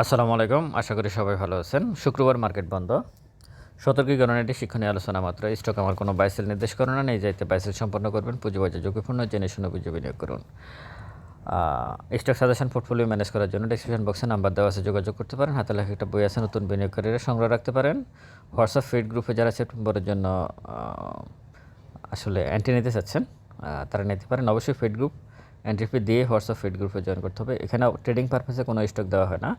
আসসালামু আলাইকুম, আশা করি সবাই ভালো আছেন। শুক্রবার মার্কেট বন্ধ। সতর্কীকরণ এটি শিক্ষণীয় আলোচনা মাত্র। স্টক আমার কোনো বাইসেল নির্দেশ করে না। নেই যাইতে বাইসেল সম্পন্ন করবেন। পুঁজিবাজার ঝুঁকিপূর্ণ। জেনে শুনে পুঁজি বিনিয়োগ করুন। স্টক সাজেশন পোর্টফোলিও ম্যানেজ করার জন্য ডিসক্রিপশন বক্সে নাম্বার দেওয়া আছে। যোগাযোগ করতে পারেন। হাতে লেখা একটা বই আছে, নতুন বিনিয়োগকারীরা সংগ্রহ রাখতে পারেন। হোয়াটসঅ্যাপ, ফিড গ্রুপে যারা সেপ্টেম্বরের জন্য আসলে অ্যান্টি নিতে চাচ্ছেন তারা নিতে পারেন। অবশ্যই ফিড গ্রুপ। এন্ট্রি ফি দিয়ে হোয়াটসঅ্যাপ ফিড গ্রুপে জয়েন করতে হবে। এখানে ট্রেডিং পারপাসে কোনো স্টক দেওয়া হয় না।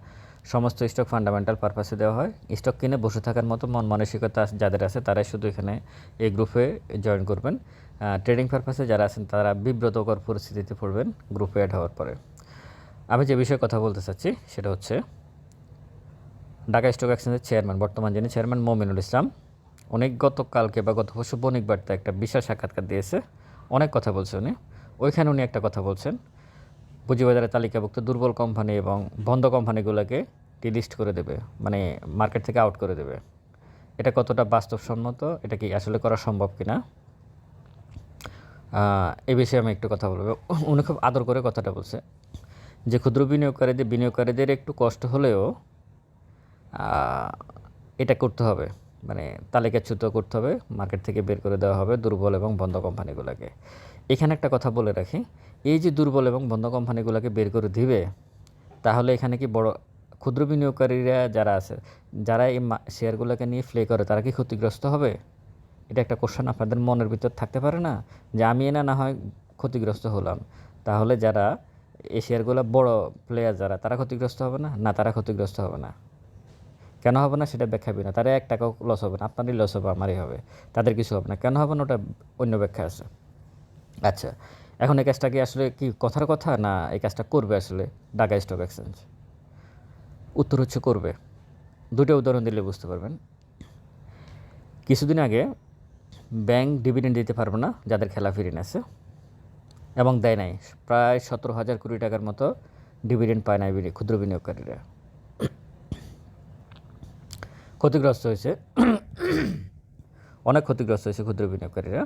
সমস্ত স্টক ফান্ডামেন্টাল পারপাসে দেওয়া হয়। স্টক কিনে বসে থাকার মতো মন মানসিকতা যাদের আছে, তারাই শুধু এখানে এই গ্রুপে জয়েন করবেন। ট্রেডিং পারপাসে যারা আছেন, তারা বিব্রতকর পরিস্থিতিতে পড়বেন গ্রুপে অ্যাড হওয়ার পরে। আমি যে বিষয়ে কথা বলতে চাচ্ছি, সেটা হচ্ছে ঢাকা স্টক এক্সচেঞ্জের চেয়ারম্যান বর্তমান যিনি চেয়ারম্যান মোমিনুল ইসলাম। অনেক গতকালকে বা গত পরশু বণিক বার্তা একটা বিশাল সাক্ষাৎকার দিয়েছে। অনেক কথা বলছে উনি। ওইখানে উনি একটা কথা বলছেন। পুঁজিবাজারে তালিকাভুক্ত দুর্বল কোম্পানি এবং বন্ধ কোম্পানিগুলোকে ডিলিস্ট করে দেবে মানে মার্কেট থেকে আউট করে দেবে। এটা কতটা বাস্তবসম্মত এটা কি আসলে করা সম্ভব কিনা? আহ, এই বিষয়ে আমি একটু কথা বলব। উনি খুব আদর করে কথাটা বলছে যে ক্ষুদ্র বিনিয়োগকারীদের বিনিয়োগকারীদের একটু কষ্ট হলেও এটা করতে হবে। মানে তালিকাচ্যুত করতে হবে, মার্কেট থেকে বের করে দেওয়া হবে দুর্বল এবং বন্ধ কোম্পানিগুলোকে। এখানে একটা কথা বলে রাখি, এই যে দুর্বল এবং বন্ধ কোম্পানিগুলোকে বের করে দিবে, তাহলে এখানে কি বড় ক্ষুদ্র বিনিয়োগকারীরা যারা আছে, যারা এই শেয়ারগুলোকে নিয়ে ফ্লে করে, তারা কি ক্ষতিগ্রস্ত হবে? এটা একটা কোশ্চেন আপনাদের মনের ভিতর থাকতে পারে না, যে আমি না না হয় ক্ষতিগ্রস্ত হলাম। তাহলে যারা এই শেয়ারগুলো বড় প্লেয়ার যারা, তারা ক্ষতিগ্রস্ত হবে না? না, তারা ক্ষতিগ্রস্ত হবে না। কেন হবে না সেটা ব্যাখ্যা না। তারা এক টাকাও লস হবে না, আপনারই লস হবে, আমারই হবে, তাদের কিছু হবে না। কেন হবে না ওটা অন্য ব্যাখ্যা আছে। আচ্ছা এখন এই কাজটা কি আসলে কি কথার কথা না এই কাজটা করবে আসলে ঢাকা স্টক এক্সচেঞ্জ? উত্তর হচ্ছে করবে। দুটো উদাহরণ দিলে বুঝতে পারবেন। কিছুদিন আগে ব্যাংক ডিভিডেন্ড দিতে পারবে না, যাদের খেলা ফিরিন আছে এবং দেয় নাই। প্রায় সতেরো হাজার কোটি টাকার মতো ডিভিডেন্ড পায় নাই ক্ষুদ্র বিনিয়োগকারীরা। ক্ষতিগ্রস্ত হয়েছে। অনেক ক্ষতিগ্রস্ত হয়েছে ক্ষুদ্র বিনিয়োগকারীরা।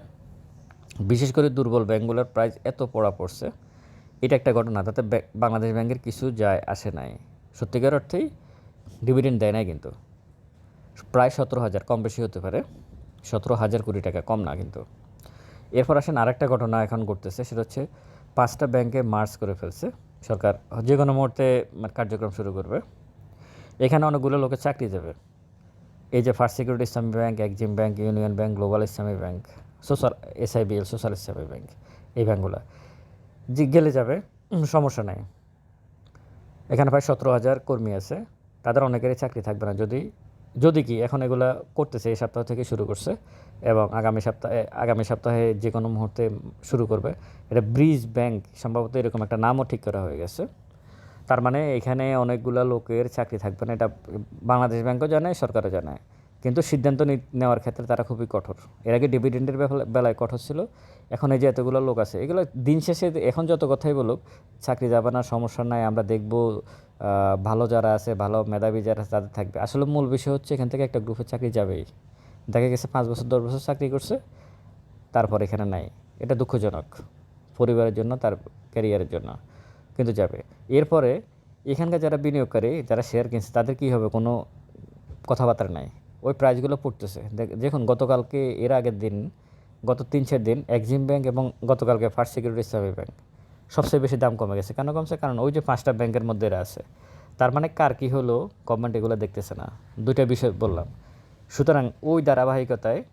বিশেষ করে দুর্বল ব্যাঙ্কগুলোর প্রাইস এত পড়া পড়ছে। এটা একটা ঘটনা, তাতে বাংলাদেশ ব্যাংকের কিছু যায় আসে নাই। সত্যিকার অর্থেই ডিভিডেন্ড দেয় নাই কিন্তু। প্রায় সতেরো হাজার, কম বেশি হতে পারে। সতেরো হাজার কোটি টাকা কম না কিন্তু। এরপর আসেন আরেকটা ঘটনা এখন ঘটতেছে, সেটা হচ্ছে পাঁচটা ব্যাংকে মার্চ করে ফেলছে। সরকার যে কোনো মুহূর্তে কার্যক্রম শুরু করবে। এখানে অনেকগুলো লোকের চাকরি যাবে। এই যে First Security Islami Bank Exim Bank Union Bank Global Islami Bank Social SIBL Social Islami Bank এই ব্যাংকগুলো। যে গেলে যাবে সমস্যা নাই। এখানে প্রায় সতেরো হাজার কর্মী আছে, তাদের অনেকেরই চাকরি থাকবে না। যদি যদি কি, এখন এগুলা করতেছে, এই সপ্তাহ থেকে শুরু করছে, এবং আগামী সপ্তাহে আগামী সপ্তাহে যে কোনো মুহূর্তে শুরু করবে। এটা ব্রিজ ব্যাংক সম্ভবত এরকম একটা নামও ঠিক করা হয়ে গেছে। তার মানে এখানে অনেকগুলো লোকের চাকরি থাকবে না, এটা বাংলাদেশ ব্যাংকও জানে, সরকারও জানায় কিন্তু সিদ্ধান্ত নেওয়ার ক্ষেত্রে তারা খুবই কঠোর। এর আগে ডিভিডেন্ডের বেলা- বেলায় কঠোর ছিল, এখন এই যে এতগুলো লোক আছে, এগুলো দিন শেষে এখন যত কথাই বলুক, চাকরি যাবে না, সমস্যা নাই, আমরা দেখব ভালো যারা আছে, ভালো মেধাবী যারা আছে, তাদের থাকবে। আসলে মূল বিষয় হচ্ছে এখান থেকে একটা গ্রুপের চাকরি যাবেই। দেখা গেছে পাঁচ বছর, দশ বছর চাকরি করছে, তারপর এখানে নাই। এটা দুঃখজনক, পরিবারের জন্য, তার ক্যারিয়ারের জন্য। কিন্তু যাবে। এরপরে এখানকার যারা বিনিয়োগকারী, যারা শেয়ার কিনছে, তাদের কী হবে? কোনো কথাবার্তা নাই। ওই প্রাইসগুলো পড়তেছে। দেখ- দেখুন, গতকালকে, এর আগের দিন, গত তিন, চার দিন এক্সিম ব্যাংক এবং গতকালকে ফার্স্ট সিকিউরিটি ইসলামী ব্যাংক সবচেয়ে বেশি দাম কমে গেছে। কেন কমছে? কারণ ওই যে পাঁচটা ব্যাংকের মধ্যে এরা আছে। তার মানে কার কী হলো? গভর্নমেন্ট এগুলো দেখতেছে না। দুইটা বিষয় বললাম। সুতরাং ওই ধারাবাহিকতায়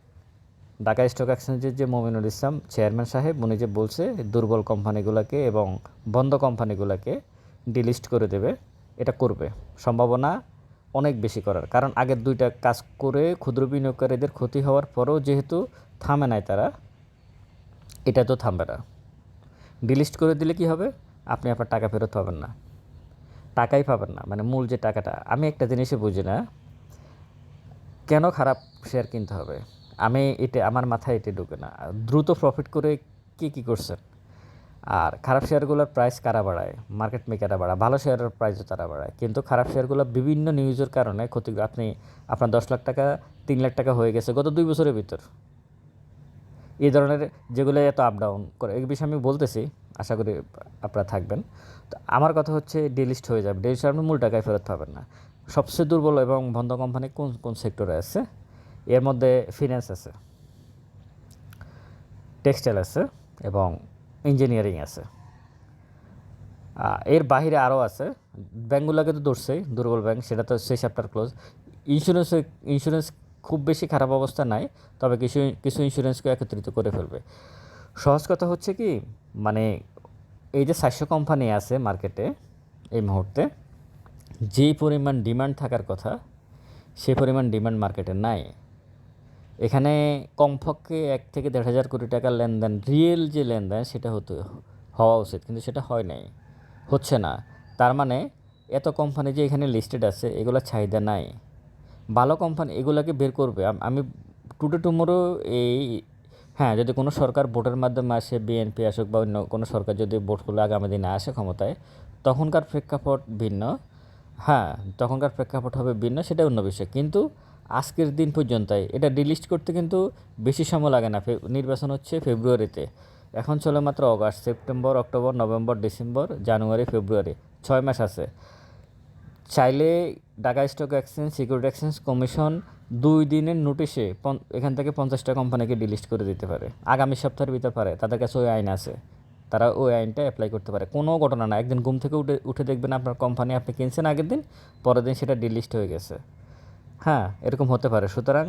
ঢাকা স্টক এক্সচেঞ্জের যে মমিনুল ইসলাম চেয়ারম্যান সাহেব, উনি যে বলছে দুর্বল কোম্পানিগুলোকে এবং বন্ধ কোম্পানিগুলোকে ডিলিস্ট করে দেবে, এটা করবে। সম্ভাবনা অনেক বেশি করার। কারণ আগের দুইটা কাজ করে, ক্ষুদ্র বিনিয়োগকারীদের ক্ষতি হওয়ার পরেও যেহেতু থামে নাই তারা, এটা তো থামবে না। ডিলিস্ট করে দিলে কি হবে? আপনি আপনার টাকা ফেরত পাবেন না। টাকাই পাবেন না। মানে মূল যে টাকাটা, আমি একটা জিনিসই বুঝি না, কেন খারাপ শেয়ার কিনতে হবে? আমি এটা আমার মাথায় এটা ঢুকে না। দ্রুত প্রফিট করে কি কি করছেন? আর খারাপ শেয়ারগুলোর প্রাইস কারা বাড়ায়? মার্কেট মেকাররা বাড়ায়, ভালো শেয়ারের প্রাইসও তারা বাড়ায়। কিন্তু খারাপ শেয়ারগুলো বিভিন্ন নিউজের কারণে ক্ষতি, আপনি, আপনার দশ লাখ টাকা, তিন লাখ টাকা হয়ে গেছে গত দুই বছরের ভিতর। এই ধরনের যেগুলো এত আপ ডাউন করে, এই বিষয়ে আমি বলতেছি, আশা করি আপনারা থাকবেন। তো আমার কথা হচ্ছে ডেলিস্ট হয়ে যাবে। ডিলিস্ট আপনি মূল টাকায় ফেরত পাবেন না। সবচেয়ে দুর্বল এবং বন্ধ কোম্পানি কোন কোন সেক্টরে আছে? এর মধ্যে ফিন্যান্স আছে টেক্সটাইল আছে এবং ইঞ্জিনিয়ারিং আছে। এর বাইরে আরও আছে ব্যাঙ্কগুলোকে তো ধরছেই দুর্বল ব্যাংক, সেটা তো সেই চ্যাপ্টার ক্লোজ ইন্স্যুরেন্স ইন্স্যুরেন্স খুব বেশি খারাপ অবস্থা নাই, তবে কিছু কিছু ইন্স্যুরেন্সকে একত্রিত করে ফেলবে। সহজ কথা হচ্ছে কি মানে এই যে চারশো কোম্পানি আছে মার্কেটে এই মুহূর্তে, যেই পরিমাণ ডিমান্ড থাকার কথা, সেই পরিমাণ ডিমান্ড মার্কেটে নাই। এখানে কমপক্ষে এক থেকে দেড় হাজার কোটি টাকার লেনদেন রিয়েল যে লেনদেন সেটা হতে, হওয়া উচিত, কিন্তু সেটা হয় নাই, হচ্ছে না। তার মানে এত কোম্পানি যে এখানে লিস্টেড আছে, এগুলো চাহিদা নাই। ভালো কোম্পানি এগুলোকে বের করবে। আমি টুডে টুমোরো এই হ্যাঁ যদি কোনো সরকার ভোটের মাধ্যমে আসে বিএনপি আসুক বা অন্য কোনো সরকার যদি ভোট করলে আগামী দিনে আসে ক্ষমতায়, তখনকার প্রেক্ষাপট ভিন্ন। হ্যাঁ তখনকার প্রেক্ষাপট হবে ভিন্ন সেটা অন্য বিষয়। কিন্তু আজকের দিন পর্যন্তই। এটা ডিলিস্ট করতে কিন্তু বেশি সময় লাগে না। নির্বাচন হচ্ছে ফেব্রুয়ারিতে। এখন চলে মাত্র August, September, October, November, December, January, February. ছয় মাস আছে। চাইলে Dhaka stock exchange, security exchange commission দুই দিনের নোটিশে এখান থেকে পঞ্চাশটা কোম্পানিকে ডিলিস্ট করে দিতে পারে। আগামী সপ্তাহের ভিতর পারে। তাদের কাছে ওই আইন আছে। তারা ওই আইনটা অ্যাপ্লাই করতে পারে। কোনো ঘটনা না। একদিন ঘুম থেকে উঠে উঠে দেখবেন আপনার কোম্পানি আপনি কিনছেন আগের দিন, পরের দিন সেটা ডিলিস্ট হয়ে গেছে। হ্যাঁ এরকম হতে পারে। সুতরাং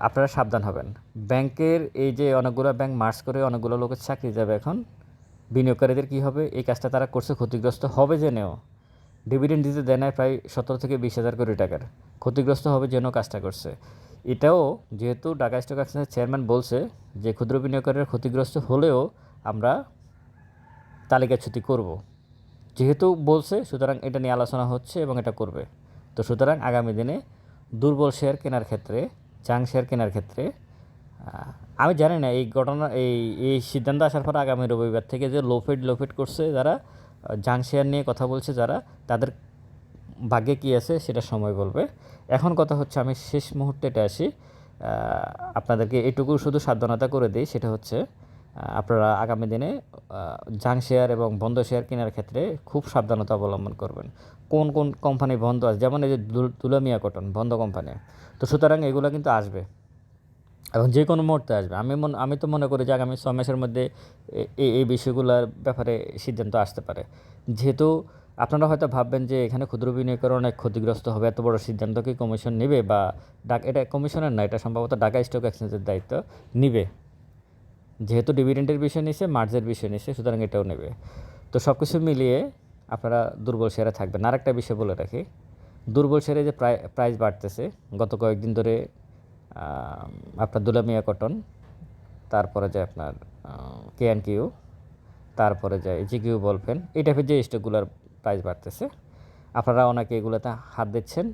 আপনারা সাবধান হবেন। ব্যাংকের এই যে অনেকগুলো ব্যাংক মার্চ করে অনেকগুলো লোকের চাকরি যাবে এখন, বিনিয়োগকারীদের কী হবে? এই কাজটা তারা করছে, ক্ষতিগ্রস্ত হবে জেনেও। ডিভিডেন্ড দিতে দেয় না প্রায় সতেরো থেকে বিশ হাজার কোটি টাকার। ক্ষতিগ্রস্ত হবে যেন কাজটা করছে। এটাও যেহেতু ঢাকা স্টক এক্সচেঞ্জের চেয়ারম্যান বলছে যে, ক্ষুদ্র বিনিয়োগকারীরা ক্ষতিগ্রস্ত হলেও আমরা তালিকা ছুটি করব। যেহেতু বলছে, সুতরাং এটা নিয়ে আলোচনা হচ্ছে এবং এটা করবে। তো সুতরাং আগামী দিনে দুর্বল শেয়ার কেনার ক্ষেত্রে, চাং শেয়ার কেনার ক্ষেত্রে আমি জানি না এই ঘটনা, এই এই সিদ্ধান্ত আসার পর আগামী রবিবার থেকে যে লোফেড লোফেড করছে যারা জাং শেয়ার নিয়ে কথা বলছে যারা, তাদের ভাগ্যে কী আছে সেটা সময় বলবে। এখন কথা হচ্ছে আমি শেষ মুহূর্তে এটা আসি আপনাদেরকে এটুকু শুধু সাবধানতা করে দিই, সেটা হচ্ছে আপনারা আগামী দিনে জাং শেয়ার এবং বন্ধ শেয়ার কেনার ক্ষেত্রে খুব সাবধানতা অবলম্বন করবেন। কোন কোন কোম্পানি বন্ধ আছে? যেমন এই যে তুলামিয়া কটন বন্ধ কোম্পানি তো সুতরাং এগুলো কিন্তু আসবে। এবং যে কোনো মুহূর্তে আসবে। আমি মন, আমি তো মনে করি যে আগামী ছ মাসের মধ্যে এই এই বিষয়গুলোর ব্যাপারে সিদ্ধান্ত আসতে পারে। যেহেতু আপনারা হয়তো ভাববেন যে এখানে ক্ষুদ্র বিনিয়োগের অনেক ক্ষতিগ্রস্ত হবে, এত বড় সিদ্ধান্ত কি কমিশন নেবে? বা ডাক এটা কমিশনের না, এটা সম্ভবত ঢাকা স্টক এক্সচেঞ্জের দায়িত্ব নিবে। যেহেতু ডিভিডেন্টের বিষয় নিছে মার্জের বিষয় নিছে, সুতরাং এটাও নেবে। তো সব কিছু মিলিয়ে আপনারা দুর্বল শেয়ারে থাকবেন। আর একটা বিষয় বলে রাখি, দুর্বল শেয়ারে যে প্রাই প্রাইস বাড়তেছে, গত কয়েকদিন ধরে আপনার দুলামিয়া কটন তারপরে যে আপনার কে অ্যান্ড কিউ তারপরে জি কিউ বলফেন এই টাইপের যে স্টকগুলোর প্রাইস বাড়তেছে, আপনারা অনেকে এগুলোতে হাত দিচ্ছেন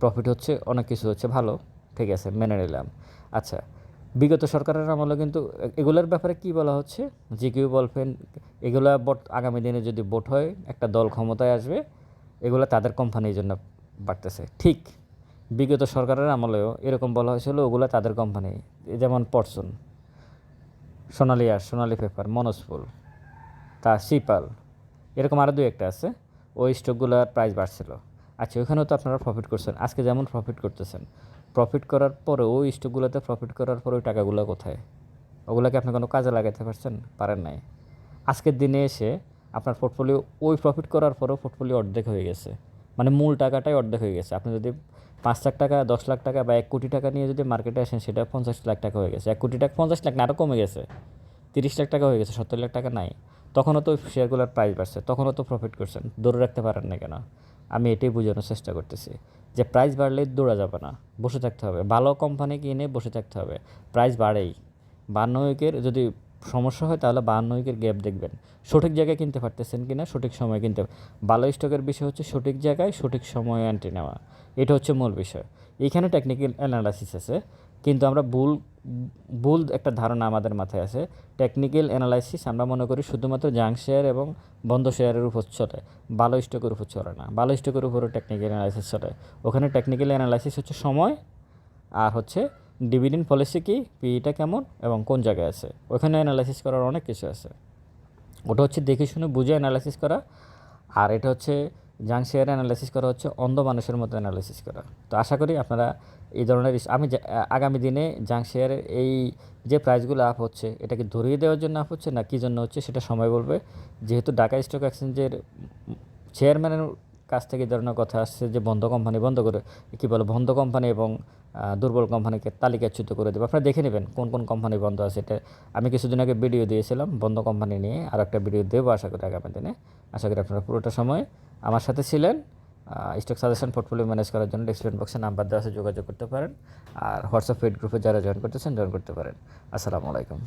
প্রফিট হচ্ছে, অনেক কিছু হচ্ছে, ভালো, ঠিক আছে, মেনে নিলাম। আচ্ছা বিগত সরকারের আমলে কিন্তু এগুলোর ব্যাপারে কি বলা হচ্ছে? জি কিউ বলফেন, এগুলা বট আগামী দিনে যদি ভোট হয়, একটা দল ক্ষমতায় আসবে, এগুলো তাদের কোম্পানির জন্য বাড়তেছে। ঠিক বিগত সরকারের আমলেও এরকম বলা হয়েছিল, ওগুলো তাদের কোম্পানি যেমন পটসন সোনালি আর সোনালি পেপার মনোসফুল তা সিপাল এরকম আরও দু একটা আছে, ওই স্টকগুলোর প্রাইস বাড়ছিল। আচ্ছা ওইখানেও তো আপনারা প্রফিট করছেন। আজকে যেমন প্রফিট করতেছেন প্রফিট করার পরে ওই স্টকগুলোতে প্রফিট করার পরে ওই টাকাগুলো কোথায়? ওগুলোকে আপনি কোনো কাজে লাগাতে পারছেন? পারেন নাই। আজকের দিনে এসে আপনার পোর্টফোলিও ওই প্রফিট করার পরেও পোর্টফোলিও অর্ধেক হয়ে গেছে। মানে মূল টাকাটাই অর্ধেক হয়ে গেছে। আপনি যদি পাঁচ লাখ টাকা, দশ লাখ টাকা বা এক কোটি টাকা নিয়ে যদি মার্কেটে আসেন, সেটা পঞ্চাশ লাখ টাকা হয়ে গেছে। এক কোটি টাকা, পঞ্চাশ লাখ না আরও কমে গেছে। তিরিশ লাখ টাকা হয়ে গেছে, সত্তর লাখ টাকা নাই। তখনও তো শেয়ারগুলোর প্রাইস বাড়ছে, তখনও তো প্রফিট করছেন। ধরে রাখতে পারেন না কেন? আমি এটাই বোঝানোর চেষ্টা করতেছি যে প্রাইস বাড়লে দৌড়া যাবে না, বসে থাকতে হবে। ভালো কোম্পানি কিনে বসে থাকতে হবে। প্রাইস বাড়েই। বান্ন উইকের যদি সমস্যা হয় তাহলে বান্ন উইকের গ্যাপ দেখবেন। সঠিক জায়গায় কিনতে পারতেছেন কি না সঠিক সময় কিনতে ভালো স্টকের বিষয় হচ্ছে সঠিক জায়গায় সঠিক সময়ে এন্ট্রি নেওয়া। এটা হচ্ছে মূল বিষয়। এখানে টেকনিক্যাল অ্যানালাইসিস আছে, কিন্তু আমরা ভুল ভুল একটা ধারণা আমাদের মাথায় আছে। টেকনিক্যাল অ্যানালাইসিস আমরা মনে করি শুধুমাত্র জাং শেয়ার এবং বন্ধ শেয়ারের উপর চলে। ভালো স্টকের উপর চলে না। ভালো স্টকের উপরও টেকনিক্যাল অ্যানালাইসিস চলে। ওখানে টেকনিক্যাল অ্যানালাইসিস হচ্ছে সময় আর হচ্ছে ডিভিডেন্ড পলিসি কি পিইটা কেমন এবং কোন জায়গায় আছে। ওখানে অ্যানালাইসিস করার অনেক কিছু আছে। ওটা হচ্ছে দেখে শুনে বুঝে অ্যানালাইসিস করা। আর এটা হচ্ছে জাং শেয়ার অ্যানালাইসিস করা হচ্ছে, অন্ধ মানুষের মতো অ্যানালাইসিস করা। তো আশা করি আপনারা এই ধরনের আমি আগামী দিনে জাং শেয়ারের এই যে প্রাইসগুলো আপ হচ্ছে, এটাকে ধরিয়ে দেওয়ার জন্য আপ হচ্ছে না কী জন্য হচ্ছে সেটা সময় বলবে। যেহেতু ঢাকা স্টক এক্সচেঞ্জের চেয়ারম্যানের কাছ থেকে ধরনের কথা আসছে যে বন্ধ কোম্পানি বন্ধ করে, কী বলে, বন্ধ কোম্পানি এবং দুর্বল কোম্পানিকে তালিকাচ্যুত করে দেবে। আপনারা দেখে নেবেন কোন কোন কোম্পানি বন্ধ আছে এটা। আমি কিছুদিন আগে ভিডিও দিয়েছিলাম, বন্ধ কোম্পানি নিয়ে আর একটা ভিডিও দেবো আশা করি আগামী দিনে। আশা করি আপনারা পুরোটা সময় আমার সাথে ছিলেন। স্টক সাজেশন পোর্টফোলিও ম্যানেজ করার জন্য ডিসক্রিপশন বক্সে নাম্বার দেওয়া আছে, যোগাযোগ করতে পারেন। আর হোয়াটসঅ্যাপ পেড গ্রুপে যারা জয়েন করতেছেন জয়েন করতে পারেন। আসসালামু আলাইকুম।